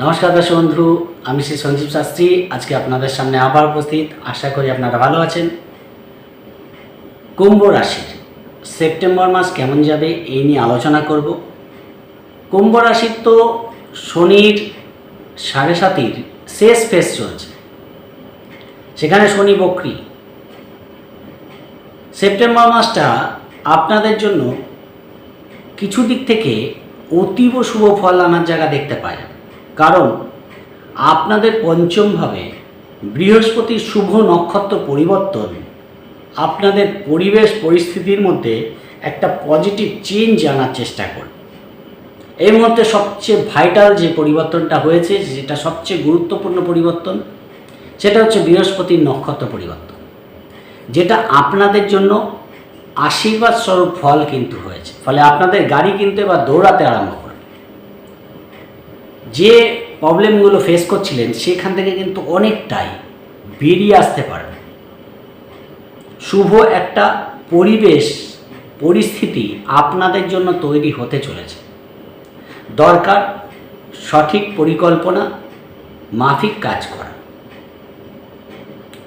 নমস্কার দর্শক বন্ধু, আমি শ্রী সঞ্জীব শাস্ত্রী। আজকে আপনাদের সামনে আবার উপস্থিত। আশা করি আপনারা ভালো আছেন। কুম্ভ রাশির সেপ্টেম্বর মাস কেমন যাবে এই নিয়ে আলোচনা করব। কুম্ভ রাশির তো শনির সাড়ে সাতির শেষ ফেস চলছে। সেখানে শনি বক্রি। সেপ্টেম্বর মাসটা আপনাদের জন্য কিছু দিক থেকে অতীব শুভ ফল আনার জায়গা দেখতে পাওয়া যাবে। কারণ আপনাদের পঞ্চমভাবে বৃহস্পতির শুভ নক্ষত্র পরিবর্তন আপনাদের পরিবেশ পরিস্থিতির মধ্যে একটা পজিটিভ চেঞ্জ আনার চেষ্টা করবে। এই মুহূর্তে সবচেয়ে ভাইটাল যে পরিবর্তনটা হয়েছে, যেটা সবচেয়ে গুরুত্বপূর্ণ পরিবর্তন, সেটা হচ্ছে বৃহস্পতির নক্ষত্র পরিবর্তন। যেটা আপনাদের জন্য আশীর্বাদ স্বরূপ ফল কিন্তু হয়েছে। ফলে আপনাদের গাড়ি কিনতে বা দৌড়াতে আরম্ভ যে প্রবলেমগুলো ফেস করছিলেন, সেখান থেকে কিন্তু অনেকটাই বেরিয়ে আসতে পারবে শুভ একটা পরিবেশ, পরিস্থিতি আপনাদের জন্য তৈরি হতে চলেছে। দরকার সঠিক পরিকল্পনা, মাফিক কাজ করা।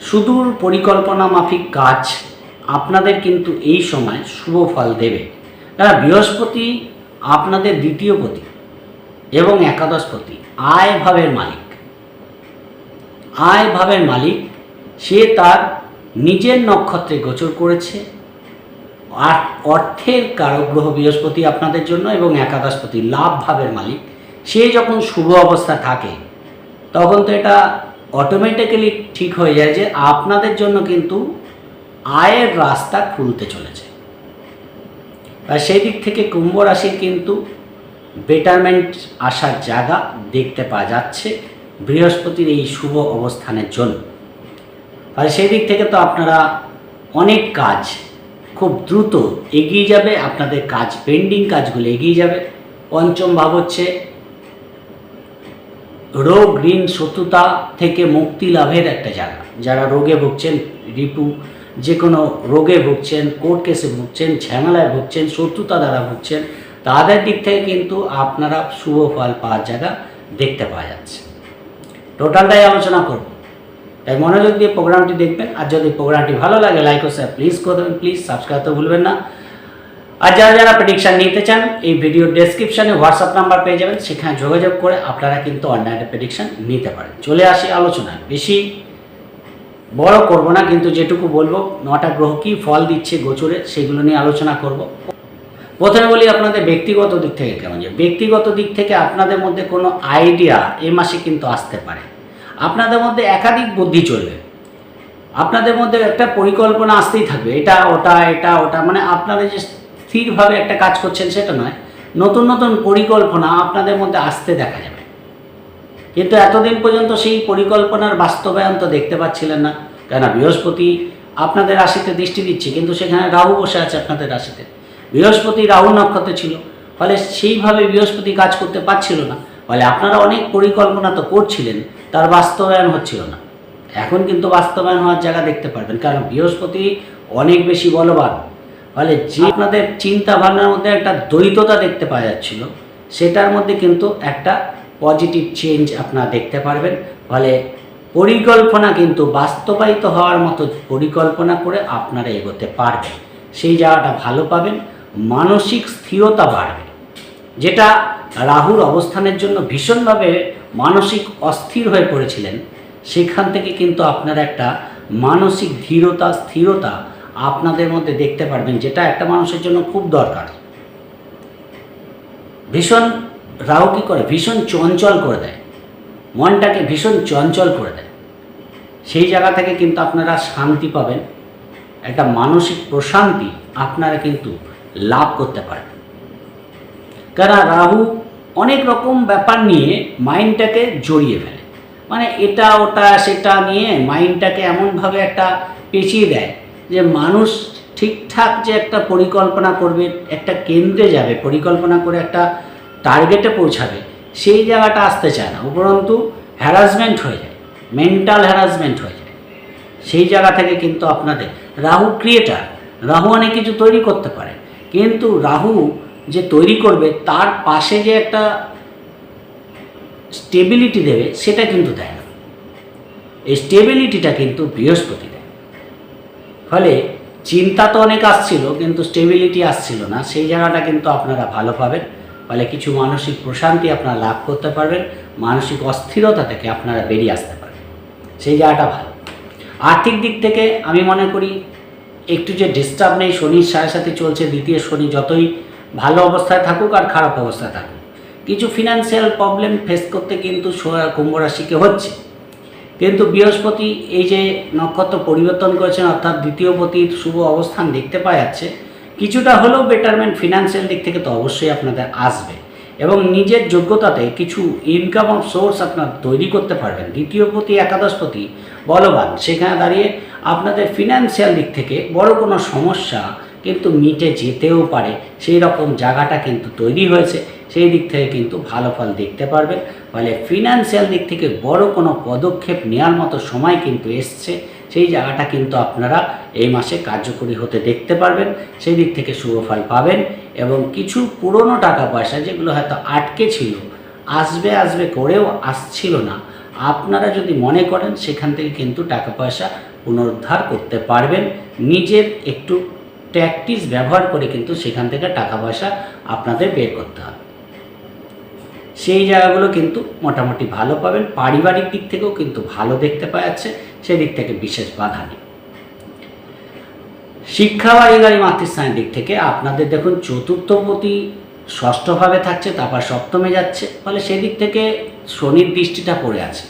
সুদূর পরিকল্পনা, মাফিক কাজ আপনাদের কিন্তু এই সময় শুভ ফল দেবে। কারণ বৃহস্পতি আপনাদের দ্বিতীয় পতি। এবং একাদশপতি। আয় ভাবের মালিক। আয় ভাবের মালিক, সে তার নিজের নক্ষত্রে গোচর করেছে। আর অর্থের কারক গ্রহ বৃহস্পতি আপনাদের জন্য এবং একাদশপতি লাভ ভাবের মালিক। সে যখন শুভ অবস্থা থাকে, তখন তো এটা অটোমেটিক্যালি ঠিক হয়ে যায় যে আপনাদের জন্য কিন্তু আয়ের রাস্তা খুলতে চলেছে। আর সেই দিক থেকে কুম্ভ রাশির কিন্তু বেটারমেন্ট আসার জায়গা দেখতে পাওয়া যাচ্ছে বৃহস্পতির এই শুভ অবস্থানের জন্য। আর সেই দিক থেকে তো আপনারা অনেক কাজ খুব দ্রুত এগিয়ে যাবে, আপনাদের কাজ পেন্ডিং কাজগুলো এগিয়ে যাবে। পঞ্চম ভাব হচ্ছে রোগ, ঋণ, শত্রুতা থেকে মুক্তি লাভের একটা জায়গা। যারা রোগে ভুগছেন, রিপু যে কোনো রোগে ভুগছেন, কোর্ট কেসে ভুগছেন, ঝামেলায় ভুগছেন, শত্রুতা দ্বারা ভুগছেন তাদের দিক থেকে কিন্তু আপনারা শুভ ফল পাওয়ার জায়গা দেখতে পাওয়া যাচ্ছে। টোটালটাই আলোচনা করব। তাই মনোযোগ দিয়ে প্রোগ্রামটি দেখবেন, আর যদি প্রোগ্রামটি ভালো লাগে লাইক ও শেয়ার প্লিজ করে দেবেন প্লিজ সাবস্ক্রাইব তো ভুলবেন না। আর যারা যারা প্রেডিকশান নিতে চান, এই ভিডিও ডেসক্রিপশানে হোয়াটসঅ্যাপ নাম্বার পেয়ে যাবেন, সেখানে যোগাযোগ করে আপনারা কিন্তু অনলাইনে প্রেডিকশান নিতে পারেন। চলে আসি আলোচনায়। বেশি বড় করব না, কিন্তু যেটুকু বলব, নটা গ্রহ কী ফল দিচ্ছে গোচরে, সেগুলো নিয়ে আলোচনা করব। প্রথমে বলি আপনাদের ব্যক্তিগত দিক থেকে কেমন যে, ব্যক্তিগত দিক থেকে আপনাদের মধ্যে কোনো আইডিয়া এ মাসে কিন্তু আসতে পারে। আপনাদের মধ্যে একাধিক বুদ্ধি চলবে। আপনাদের মধ্যে একটা পরিকল্পনা আসতেই থাকবে, এটা, ওটা এটা, ওটা মানে আপনারা যে স্থিরভাবে একটা কাজ করছেন সেটা নয়, নতুন নতুন পরিকল্পনা আপনাদের মধ্যে আসতে দেখা যাবে। কিন্তু এতদিন পর্যন্ত সেই পরিকল্পনার বাস্তবায়ন তো দেখতে পাচ্ছিলেন না। কেন বৃহস্পতি আপনাদের রাশিতে দৃষ্টি দিচ্ছে, কিন্তু সেখানে রাহু বসে আছে আপনাদের রাশিতে। বৃহস্পতি রাহু নক্ষত্রে ছিল। ফলে সেইভাবে বৃহস্পতি কাজ করতে পারছিল না। ফলে আপনারা অনেক পরিকল্পনা তো করছিলেন, তার বাস্তবায়ন হচ্ছিল না। এখন কিন্তু বাস্তবায়ন হওয়ার জায়গা দেখতে পারবেন, কারণ বৃহস্পতি অনেক বেশি বলবান। ফলে যে আপনাদের চিন্তা ভাবনার মধ্যে একটা দ্বৈততা দেখতে পাওয়া যাচ্ছিল, সেটার মধ্যে কিন্তু একটা পজিটিভ চেঞ্জ আপনারা দেখতে পারবেন। ফলে পরিকল্পনা কিন্তু বাস্তবায়িত হওয়ার মতো পরিকল্পনা করে আপনারা এগোতে পারবেন। সেই জায়গাটা ভালো পাবেন। মানসিক স্থিরতা বাড়বে, যেটা রাহুর অবস্থানের জন্য ভীষণভাবে মানসিক অস্থির হয়ে পড়েছিলেন, সেখান থেকে কিন্তু আপনারা একটা মানসিক ধীরতা, স্থিরতা আপনাদের মধ্যে দেখতে পারবেন, যেটা একটা মানুষের জন্য খুব দরকার। ভীষণ রাহু কী করে? ভীষণ চঞ্চল করে দেয়। মনটাকে ভীষণ চঞ্চল করে দেয়। সেই জায়গা থেকে কিন্তু আপনারা শান্তি পাবেন। একটা মানসিক প্রশান্তি আপনারা কিন্তু লাভ করতে পারেন কারণ রাহু অনেক রকম ব্যাপার নিয়ে মাইন্ডটাকে জড়িয়ে ফেলে। মানে এটা, ওটা, সেটা নিয়ে মাইন্ডটাকে এমনভাবে একটা পেঁচিয়ে দেয় যে মানুষ ঠিকঠাক যে একটা পরিকল্পনা করবে, একটা কেন্দ্রে যাবে, পরিকল্পনা করে একটা টার্গেটে পৌঁছাবে, সেই জায়গাটা আসতে চায় না। উপরন্তু হ্যারাসমেন্ট হয়ে যায় মেন্টাল হ্যারাসমেন্ট হয়ে যায়। সেই জায়গা থেকে কিন্তু আপনাদের রাহু ক্রিয়েটার রাহু অনেক কিছু তৈরি করতে পারে। কিন্তু রাহু যে তৈরি করবে, তার পাশে যে একটা স্টেবিলিটি দেবে, সেটা কিন্তু দেয় না। এই স্টেবিলিটিটা কিন্তু বৃহস্পতি দেয়। ফলে চিন্তা তো অনেক আসছিল, কিন্তু স্টেবিলিটি আসছিল না। সেই জায়গাটা কিন্তু আপনারা ভালো পাবেন। ফলে কিছু মানসিক প্রশান্তি আপনারা লাভ করতে পারবেন। মানসিক অস্থিরতা থেকে আপনারা বেরিয়ে আসতে পারবেন। সেই জায়গাটা ভালো। আর্থিক দিক থেকে আমি মনে করি একটু যে ডিস্টার্ব নেই, শনির সাড়ে সাথে চলছে, দ্বিতীয় শনি যতই ভালো অবস্থায় থাকুক আর খারাপ অবস্থায় থাকুক। কিছু ফিনান্সিয়াল প্রবলেম ফেস করতে কিন্তু কুম্ভ রাশিকে হচ্ছে। কিন্তু বৃহস্পতি এই যে নক্ষত্র পরিবর্তন করেছেন, অর্থাৎ দ্বিতীয় পতির শুভ অবস্থান দেখতে পাওয়া যাচ্ছে, কিছুটা হলেও বেটারমেন্ট ফিনান্সিয়াল দিক থেকে তো অবশ্যই আপনাদের আসবে। এবং নিজের যোগ্যতাতে কিছু ইনকাম অফ সোর্স আপনার তৈরি করতে পারবেন। দ্বিতীয় পতি একাদশপতি বলবান। সেখানে দাঁড়িয়ে আপনাদের ফিনান্সিয়াল দিক থেকে বড় কোনো সমস্যা কিন্তু মিটে যেতেও পারে। সেই রকম জায়গাটা কিন্তু তৈরি হয়েছে। সেই দিক থেকে কিন্তু ভালো ফল দেখতে পারবেন। ফলে ফিনান্সিয়াল দিক থেকে বড় কোনো পদক্ষেপ নেওয়ার মতো সময় কিন্তু এসছে। সেই জায়গাটা কিন্তু আপনারা এই মাসে কার্যকরী হতে দেখতে পারবেন। সেই দিক থেকে শুভ ফল পাবেন এবং কিছু পুরনো টাকা পয়সা যেগুলো হয়তো আটকে ছিল, আসবে আসবে করেও আসছিল না আপনারা যদি মনে করেন সেখান থেকে কিন্তু টাকা পয়সা পুনরুদ্ধার করতে পারবেন, নিজের একটু ট্যাকটিস ব্যবহার করে কিন্তু সেখান থেকে টাকা পয়সা আপনাদের বের করতে হবে। সেই জায়গাগুলো কিন্তু মোটামুটি ভালো পাবেন, পারিবারিক দিক থেকেও কিন্তু ভালো দেখতে পাওয়া যাচ্ছে, সেদিক থেকে বিশেষ বাধা নেই। শিক্ষা বাড়িগাড়ি মাতৃস্থানের দিক থেকে আপনাদের দেখুন চতুর্থপতি ষষ্ঠভাবে থাকছে, তারপর সপ্তমে যাচ্ছে, ফলে সেদিক থেকে শনির দৃষ্টিটা পড়ে আছে।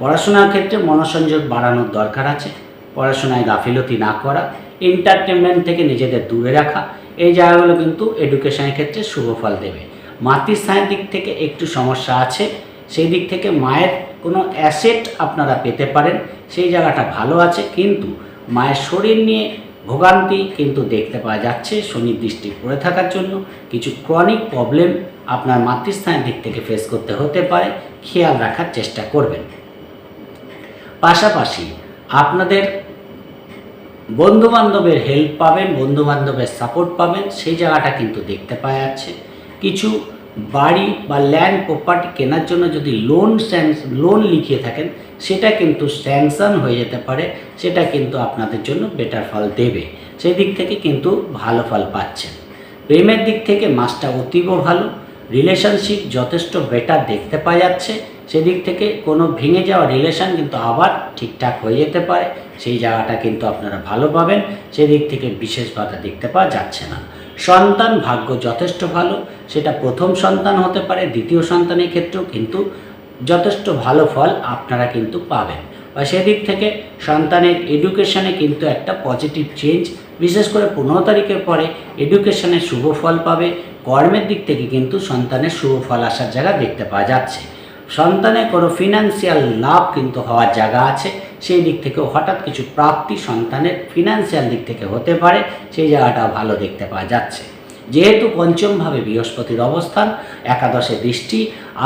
পড়াশোনার ক্ষেত্রে মনোসংযোগ বাড়ানোর দরকার আছে। পড়াশোনায় গাফিলতি না করা এন্টারটেনমেন্ট থেকে নিজেদের দূরে রাখা, এই জায়গাগুলো কিন্তু এডুকেশনের ক্ষেত্রে শুভ ফল দেবে। মাতৃস্থানের দিক থেকে একটু সমস্যা আছে, সেই দিক থেকে মায়ের কোনো অ্যাসেট আপনারা পেতে পারেন, সেই জায়গাটা ভালো আছে, কিন্তু মায়ের শরীর নিয়ে ভোগান্তি কিন্তু দেখতে পাওয়া যাচ্ছে শনির দৃষ্টি পড়ে থাকার জন্য। কিছু ক্রনিক প্রবলেম আপনার মাতৃস্থানের দিক থেকে ফেস করতে হতে পারে খেয়াল রাখার চেষ্টা করবেন। পাশাপাশি আপনাদের বন্ধু বান্ধবের হেল্প পাবেন বন্ধু বান্ধবের সাপোর্ট পাবেন, সেই জায়গাটা কিন্তু দেখতে পাওয়া যাচ্ছে। কিছু বাড়ি বা ল্যান্ড প্রপার্টি কেনার জন্য যদি লোন লোন লিখিয়ে থাকেন, সেটা কিন্তু স্যাংশন হয়ে যেতে পারে, সেটা কিন্তু আপনাদের জন্য বেটার ফল দেবে। সেই দিক থেকে কিন্তু ভালো ফল পাচ্ছেন। প্রেমের দিক থেকে মাসটা অতীব ভালো রিলেশনশিপ যথেষ্ট বেটার দেখতে পাওয়া যাচ্ছে। সেদিক থেকে কোনো ভেঙে যাওয়া রিলেশন কিন্তু আবার ঠিকঠাক হয়ে যেতে পারে। সেই জায়গাটা কিন্তু আপনারা ভালো পাবেন। সেদিক থেকে বিশেষ বাধা দেখতে পাওয়া যাচ্ছে না। সন্তান ভাগ্য যথেষ্ট ভালো। সেটা প্রথম সন্তান হতে পারে, দ্বিতীয় সন্তানের ক্ষেত্রেও কিন্তু যথেষ্ট ভালো ফল আপনারা কিন্তু পাবেন। বা সেদিক থেকে সন্তানের এডুকেশনে কিন্তু একটা পজিটিভ চেঞ্জ বিশেষ করে পনেরো তারিখের পরে এডুকেশনের শুভ ফল পাবে। কর্মের দিক থেকে কিন্তু সন্তানের শুভ ফল আসার জায়গা দেখতে পাওয়া যাচ্ছে। সন্তানের কোনো ফিনান্সিয়াল লাভ কিন্তু হওয়ার জায়গা আছে। সেই দিক থেকেও হঠাৎ কিছু প্রাপ্তি সন্তানের ফিনান্সিয়াল দিক থেকে হতে পারে, সেই জায়গাটাও ভালো দেখতে পাওয়া যাচ্ছে। যেহেতু পঞ্চমভাবে বৃহস্পতির অবস্থান, একাদশে দৃষ্টি,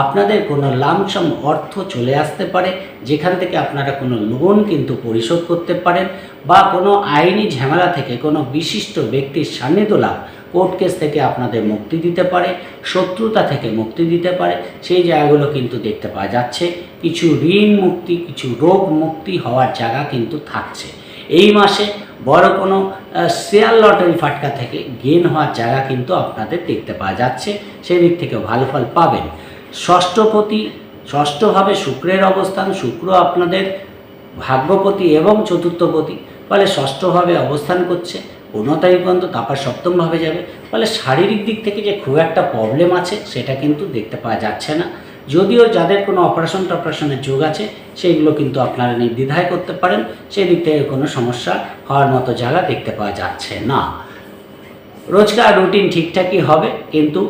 আপনাদের কোনো লামসম অর্থ চলে আসতে পারে, যেখান থেকে আপনারা কোনো লোন কিন্তু পরিশোধ করতে পারেন বা কোনো আইনি ঝামেলা থেকে কোনো বিশিষ্ট ব্যক্তির সান্নিধ্য লাভ কোর্ট কেস থেকে আপনাদের মুক্তি দিতে পারে, শত্রুতা থেকে মুক্তি দিতে পারে, সেই জায়গাগুলো কিন্তু দেখতে পাওয়া যাচ্ছে। কিছু ঋণ মুক্তি, কিছু রোগ মুক্তি হওয়ার জায়গা কিন্তু থাকছে। এই মাসে বড় কোনো শেয়ার লটারি ফাটকা থেকে গেন হওয়ার জায়গা কিন্তু আপনাদের দেখতে পাওয়া যাচ্ছে। সেই দিক থেকে ভালো ফল পাবেন। ষষ্ঠপতি, ষষ্ঠভাবে শুক্রের অবস্থান, শুক্র আপনাদের ভাগ্যপতি এবং চতুর্থপতি, ফলে ষষ্ঠভাবে অবস্থান করছে। পনেরো তারিখ পর্যন্ত তারপর সপ্তমভাবে যাবে। ফলে শারীরিক দিক থেকে যে খুব একটা প্রবলেম আছে, সেটা কিন্তু দেখতে পাওয়া যাচ্ছে না। যদিও যাদের কোনো অপারেশন টপারেশনের যোগ আছে, সেইগুলো কিন্তু আপনারা নির্দ্বিধায় করতে পারেন। সেই দিক থেকে কোনো সমস্যা হওয়ার মতো জায়গা দেখতে পাওয়া যাচ্ছে না। রোজকার রুটিন ঠিকঠাকই হবে, কিন্তু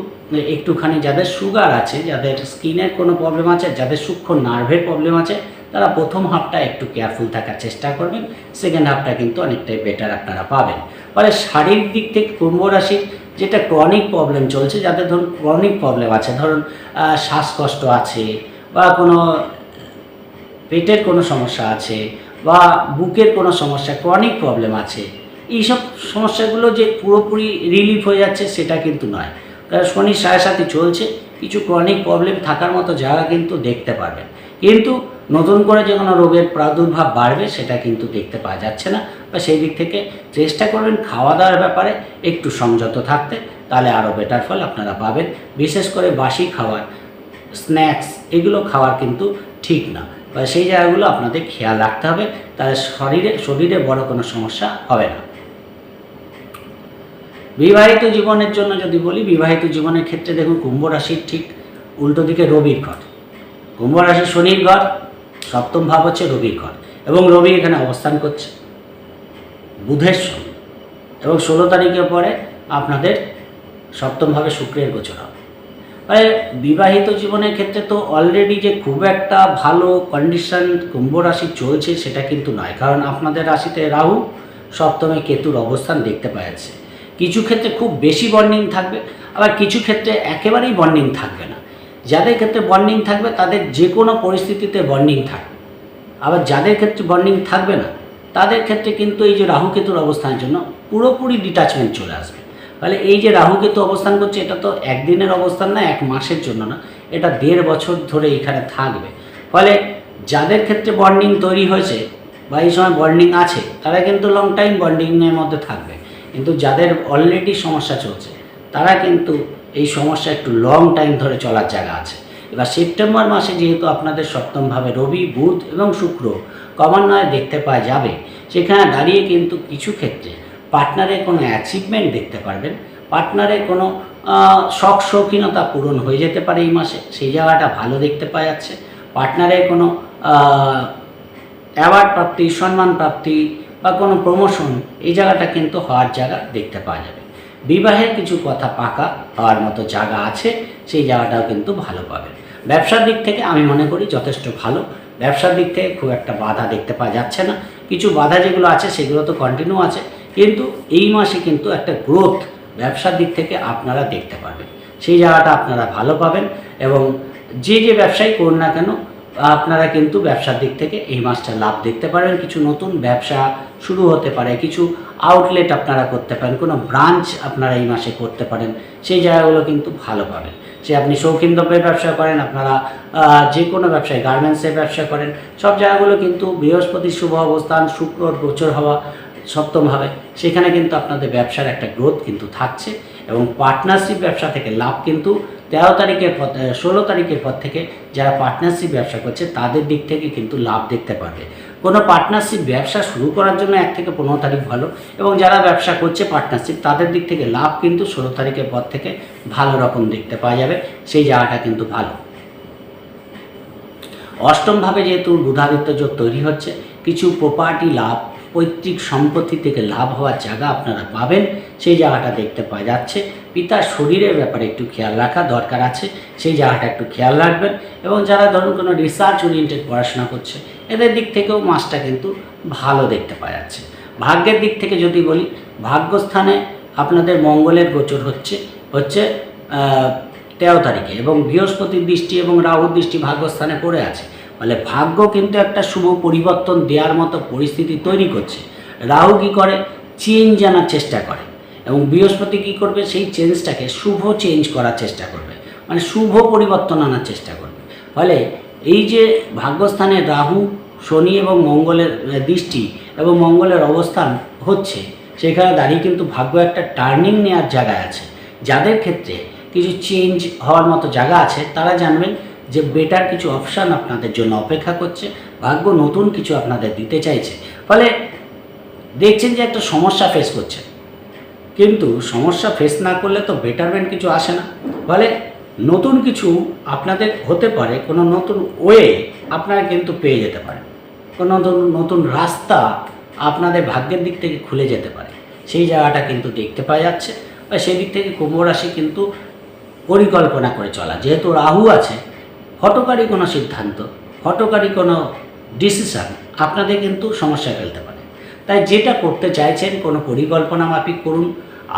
একটুখানি যাদের সুগার আছে, যাদের স্কিনের কোনো প্রবলেম আছে, যাদের সূক্ষ্ম নার্ভের প্রবলেম আছে তারা প্রথম হাফটা একটু কেয়ারফুল থাকার চেষ্টা করবেন সেকেন্ড হাফটা কিন্তু অনেকটাই বেটার আপনারা পাবেন। ফলে শারীরিক দিক থেকে কুম্ভ রাশির যেটা ক্রনিক প্রবলেম চলছে, যাদের ধরুন ক্রনিক প্রবলেম আছে, ধরুন শ্বাসকষ্ট আছে বা কোনো পেটের কোনো সমস্যা আছে বা বুকের কোনো সমস্যা ক্রনিক প্রবলেম আছে, এইসব সমস্যাগুলো যে পুরোপুরি রিলিফ হয়ে যাচ্ছে সেটা কিন্তু নয়। কারণ শনি সাড়ে সাথে চলছে, কিছু ক্রনিক প্রবলেম থাকার মতো জায়গা কিন্তু দেখতে পারবেন। কিন্তু নতুন করে যে কোনো রোগের প্রাদুর্ভাব বাড়বে, সেটা কিন্তু দেখতে পাওয়া যাচ্ছে না। বা সেই দিক থেকে চেষ্টা করবেন খাওয়া দাওয়ার ব্যাপারে একটু সংযত থাকতে, তাহলে আরও বেটার ফল আপনারা পাবেন। বিশেষ করে বাসি খাবার স্ন্যাক্স এগুলো খাওয়ার কিন্তু ঠিক না। বা সেই জায়গাগুলো আপনাদের খেয়াল রাখতে হবে, তাহলে শরীরে শরীরে বড় কোনো সমস্যা হবে না। বিবাহিত জীবনের জন্য যদি বলি, বিবাহিত জীবনের ক্ষেত্রে দেখুন, কুম্ভ রাশির ঠিক উল্টো দিকে রবির ঘর কুম্ভ রাশি শনির ঘর, সপ্তম ভাব হচ্ছে রবির ঘর, এবং রবি এখানে অবস্থান করছে। বুধের সঙ্গে, এবং ষোলো তারিখের পরে আপনাদের সপ্তমভাবে শুক্রের গোচর হবে। মানে বিবাহিত জীবনের ক্ষেত্রে তো অলরেডি যে খুব একটা ভালো কন্ডিশন কুম্ভ রাশি চলছে সেটা কিন্তু নয়, কারণ আপনাদের রাশিতে রাহু, সপ্তমে কেতুর অবস্থান দেখতে পাওয়া যাচ্ছে। কিছু ক্ষেত্রে খুব বেশি বন্ডিং থাকবে, আবার কিছু ক্ষেত্রে একেবারেই বন্ডিং থাকবে না। যাদের ক্ষেত্রে বন্ডিং থাকবে, তাদের যে কোনো পরিস্থিতিতে বন্ডিং থাকবে। আবার যাদের ক্ষেত্রে বন্ডিং থাকবে না, তাদের ক্ষেত্রে কিন্তু এই যে রাহু কেতুর অবস্থানের জন্য পুরোপুরি ডিটাচমেন্ট চলে আসবে। তাহলে এই যে রাহু কেতু অবস্থান করছে, এটা তো একদিনের অবস্থান না, এক মাসের জন্য না, এটা দেড় বছর ধরে এখানে থাকবে। ফলে যাদের ক্ষেত্রে বন্ডিং তৈরি হয়েছে বা এই সময় বন্ডিং আছে, তারা কিন্তু লং টাইম বন্ডিংয়ের মধ্যে থাকবে। কিন্তু যাদের অলরেডি সমস্যা চলছে, তারা কিন্তু এই সমস্যা একটু লং টাইম ধরে চলার জায়গা আছে। এবার সেপ্টেম্বর মাসে যেহেতু আপনাদের সপ্তমভাবে রবি, বুধ এবং শুক্র ক্রমান্বয়ে দেখতে পাওয়া যাবে, সেখানে দাঁড়িয়ে কিন্তু কিছু ক্ষেত্রে পার্টনারের কোনো অ্যাচিভমেন্ট দেখতে পারবেন। পার্টনারের কোনো শখ শৌখিনতা পূরণ হয়ে যেতে পারে এই মাসে, সেই জায়গাটা ভালো দেখতে পাওয়া যাচ্ছে। পার্টনারের কোনো অ্যাওয়ার্ড প্রাপ্তি, সম্মান প্রাপ্তি বা কোনো প্রমোশন এই জায়গাটা কিন্তু হওয়ার জায়গা দেখতে পাওয়া যাবে। বিবাহের কিছু কথা পাকা হওয়ার মতো জায়গা আছে, সেই জায়গাটাও কিন্তু ভালো পাবেন। ব্যবসার দিক থেকে আমি মনে করি যথেষ্ট ভালো। ব্যবসার দিক থেকে খুব একটা বাধা দেখতে পাওয়া যাচ্ছে না। কিছু বাধা যেগুলো আছে, সেগুলো তো কন্টিনিউ আছে। কিন্তু এই মাসে কিন্তু একটা গ্রোথ ব্যবসার দিক থেকে আপনারা দেখতে পারবেন সেই জায়গাটা আপনারা ভালো পাবেন এবং যে যে ব্যবসায়ী করুন না কেন, আপনারা কিন্তু ব্যবসার দিক থেকে এই মাসটা লাভ দেখতে পারেন। কিছু নতুন ব্যবসা শুরু হতে পারে, কিছু আউটলেট আপনারা করতে পারেন, কোনো ব্রাঞ্চ আপনারা এই মাসে করতে পারেন, সেই জায়গাগুলো কিন্তু ভালো পাবেন। সে আপনি শৌখিন দ্রব্যের ব্যবসা করেন, আপনারা যে কোনো ব্যবসায় গার্মেন্টসের ব্যবসা করেন, সব জায়গাগুলো কিন্তু বৃহস্পতির শুভ অবস্থান শুক্রর গোচর হওয়া সপ্তমভাবে সেখানে কিন্তু আপনাদের ব্যবসার একটা গ্রোথ কিন্তু থাকছে এবং পার্টনারশিপ ব্যবসা থেকে লাভ কিন্তু তেরো তারিখের পর ষোলো তারিখের পর থেকে যারা পার্টনারশিপ ব্যবসা করছে, তাদের দিক থেকে কিন্তু লাভ দেখতে পারবে কোনো পার্টনারশিপ ব্যবসা শুরু করার জন্য এক থেকে পনেরো তারিখ ভালো এবং যারা ব্যবসা করছে পার্টনারশিপ তাদের দিক থেকে লাভ কিন্তু ষোলো তারিখের পর থেকে ভালো রকম দেখতে পাওয়া যাবে। সেই জায়গাটা কিন্তু ভালো। অষ্টমভাবে যেহেতু বুধাদিত্য যোগ তৈরি হচ্ছে, কিছু প্রপার্টি লাভ, পৈতৃক সম্পত্তি থেকে লাভ হওয়ার জায়গা আপনারা পাবেন। সেই জায়গাটা দেখতে পাওয়া যাচ্ছে। পিতার শরীরের ব্যাপারে একটু খেয়াল রাখা দরকার আছে। সেই জায়গাটা একটু খেয়াল রাখবেন এবং যারা ধরুন কোনো রিসার্চ ওরিয়েন্টেড পড়াশোনা করছে, এদের দিক থেকেও মাসটা কিন্তু ভালো দেখতে পাওয়া যাচ্ছে। ভাগ্যের দিক থেকে যদি বলি, ভাগ্যস্থানে আপনাদের মঙ্গলের গোচর হচ্ছে হচ্ছে তেরো তারিখে এবং বৃহস্পতির দৃষ্টি এবং রাহুর দৃষ্টি ভাগ্যস্থানে পড়ে আছে। ফলে ভাগ্য কিন্তু একটা শুভ পরিবর্তন দেওয়ার মতো পরিস্থিতি তৈরি করছে। রাহু কী করে? চেঞ্জ আনার চেষ্টা করে। এবং বৃহস্পতি কী করবে? সেই চেঞ্জটাকে শুভ চেঞ্জ করার চেষ্টা করবে। মানে শুভ পরিবর্তন আনার চেষ্টা করবে। ফলে এই যে ভাগ্যস্থানে রাহু, শনি এবং মঙ্গলের দৃষ্টি এবং মঙ্গলের অবস্থান হচ্ছে, সেখানে দাঁড়িয়ে কিন্তু ভাগ্য একটা টার্নিং নেওয়ার জায়গায় আছে। যাদের ক্ষেত্রে কিছু চেঞ্জ হওয়ার মতো জায়গা আছে, তারা জানবেন যে বেটার কিছু অপশান আপনাদের জন্য অপেক্ষা করছে, ভাগ্য নতুন কিছু আপনাদের দিতে চাইছে। ফলে দেখছেন যে একটা সমস্যা ফেস করছে। কিন্তু সমস্যা ফেস না করলে তো বেটারমেন্ট কিছু আসে না। ফলে নতুন কিছু আপনাদের হতে পারে, কোনো নতুন ওয়ে আপনারা কিন্তু পেয়ে যেতে পারেন। কোনো নতুন নতুন রাস্তা আপনাদের ভাগ্যের দিক থেকে খুলে যেতে পারে। সেই জায়গাটা কিন্তু দেখতে পাওয়া যাচ্ছে বা সেই দিক থেকে কুম্ভ রাশি কিন্তু পরিকল্পনা করে চলা। যেহেতু রাহু আছে হটকারী কোনো সিদ্ধান্ত হটকারী কোনো ডিসিশান আপনাদের কিন্তু সমস্যা ফেলতে পারে। তাই যেটা করতে চাইছেন, কোনো পরিকল্পনা মাফিক করুন।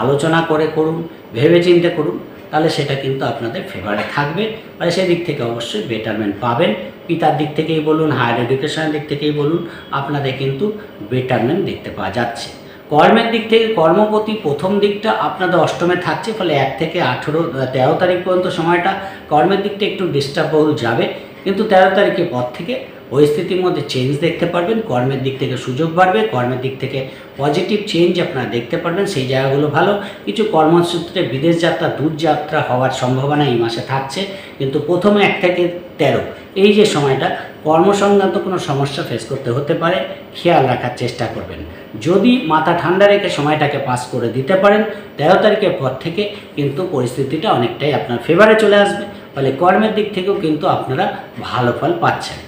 আলোচনা করে করুন, ভেবেচিন্তে করুন, তাহলে সেটা কিন্তু আপনাদের ফেভারে থাকবে। মানে সেদিক থেকে অবশ্যই বেটারমেন্ট পাবেন। পিতার দিক থেকেই বলুন হায়ার এডুকেশনের দিক থেকেই বলুন, আপনাদের কিন্তু বেটারমেন্ট দেখতে পাওয়া যাচ্ছে। কর্মের দিক থেকে কর্মপতি প্রথম দিকটা আপনাদের অষ্টমে থাকছে, ফলে এক থেকে আঠেরো তেরো তারিখ পর্যন্ত সময়টা কর্মের দিকটা একটু ডিস্টার্বল যাবে। কিন্তু তেরো তারিখের পর থেকে পরিস্থিতির মধ্যে চেঞ্জ দেখতে পারবেন, কর্মের দিক থেকে সুযোগ বাড়বে, কর্মের দিক থেকে পজিটিভ চেঞ্জ আপনারা দেখতে পারবেন, সেই জায়গাগুলো ভালো। কিছু কর্মসূত্রে বিদেশ যাত্রা, দূর যাত্রা হওয়ার সম্ভাবনা এই মাসে থাকছে, কিন্তু প্রথমে এক থেকে তেরো। এই যে সময়টা, কর্মসংক্রান্ত কোনো সমস্যা ফেস করতে হতে পারে, খেয়াল রাখার চেষ্টা করবেন। যদি মাথা ঠান্ডা রেখে সময়টাকে পাস করে দিতে পারেন, তেরো তারিখের পর থেকে কিন্তু পরিস্থিতিটা অনেকটাই আপনার ফেভারে চলে আসবে, ফলে কর্মের দিক থেকেও কিন্তু আপনারা ভালো ফল পাচ্ছেন।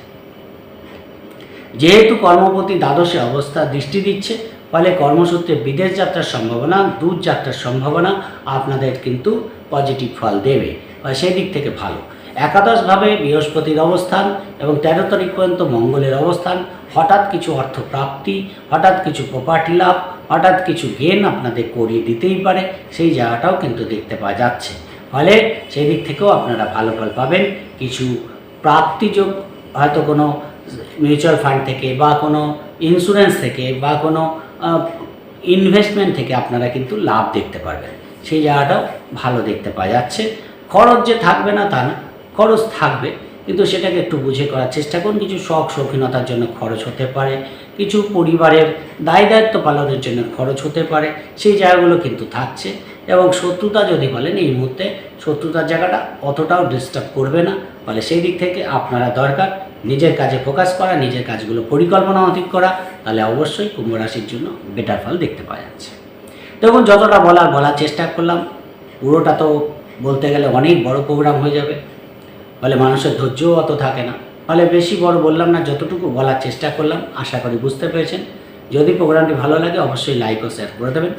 যেহেতু কর্মপতি দ্বাদশে অবস্থা দৃষ্টি দিচ্ছে, ফলে কর্মসূত্রে বিদেশ যাত্রার সম্ভাবনা, দূর যাত্রার সম্ভাবনা আপনাদের কিন্তু পজিটিভ ফল দেবে। বা সেই দিক থেকে ভালো। একাদশভাবে বৃহস্পতির অবস্থান এবং তেরো তারিখ পর্যন্ত মঙ্গলের অবস্থান, হঠাৎ কিছু অর্থ প্রাপ্তি হঠাৎ কিছু প্রপার্টি লাভ, হঠাৎ কিছু গেন আপনাদের করিয়ে দিতেই পারে, সেই জায়গাটাও কিন্তু দেখতে পাওয়া যাচ্ছে। ফলে সেই দিক থেকেও আপনারা ভালো ফল পাবেন। কিছু প্রাপ্তিযোগ হয়তো কোনো মিউচুয়াল ফান্ড থেকে বা কোনো ইন্স্যুরেন্স থেকে বা কোনো ইনভেস্টমেন্ট থেকে আপনারা কিন্তু লাভ দেখতে পারবেন। সেই জায়গাটাও ভালো দেখতে পাওয়া যাচ্ছে। খরচ যে থাকবে না তা না, খরচ থাকবে, কিন্তু সেটাকে একটু বুঝে করার চেষ্টা করুন। কিছু শখ শৌখিনতার জন্য খরচ হতে পারে, কিছু পরিবারের দায় দায়িত্ব পালনের জন্য খরচ হতে পারে, সেই জায়গাগুলো কিন্তু থাকছে। এবং শত্রুতা যদি বলেন, এই মুহূর্তে শত্রুতার জায়গাটা অতটাও ডিস্টার্ব করবে না। ফলে সেই দিক থেকে আপনারা দরকার নিজের কাজে ফোকাস করা, নিজের কাজগুলো পরিকল্পনা অধিক করা, তাহলে অবশ্যই কুম্ভ রাশির জন্য বেটার ফল দেখতে পাওয়া যাচ্ছে। দেখুন, যতটা বলার বলার চেষ্টা করলাম, পুরোটা তো বলতে গেলে অনেক বড় প্রোগ্রাম হয়ে যাবে। ফলে মানুষের ধৈর্যও অত থাকে না। ফলে বেশি বড় বললাম না, যতটুকু বলার চেষ্টা করলাম, আশা করি বুঝতে পেরেছেন। যদি প্রোগ্রামটি ভালো লাগে, অবশ্যই লাইক ও শেয়ার করে দেবেন।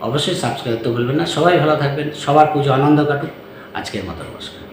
অবশ্যই সাবস্ক্রাইব করতে ভুলবেন না। সবাই ভালো থাকবেন। সবার পুজো আনন্দ কাটুক। আজকের মতো নমস্কার।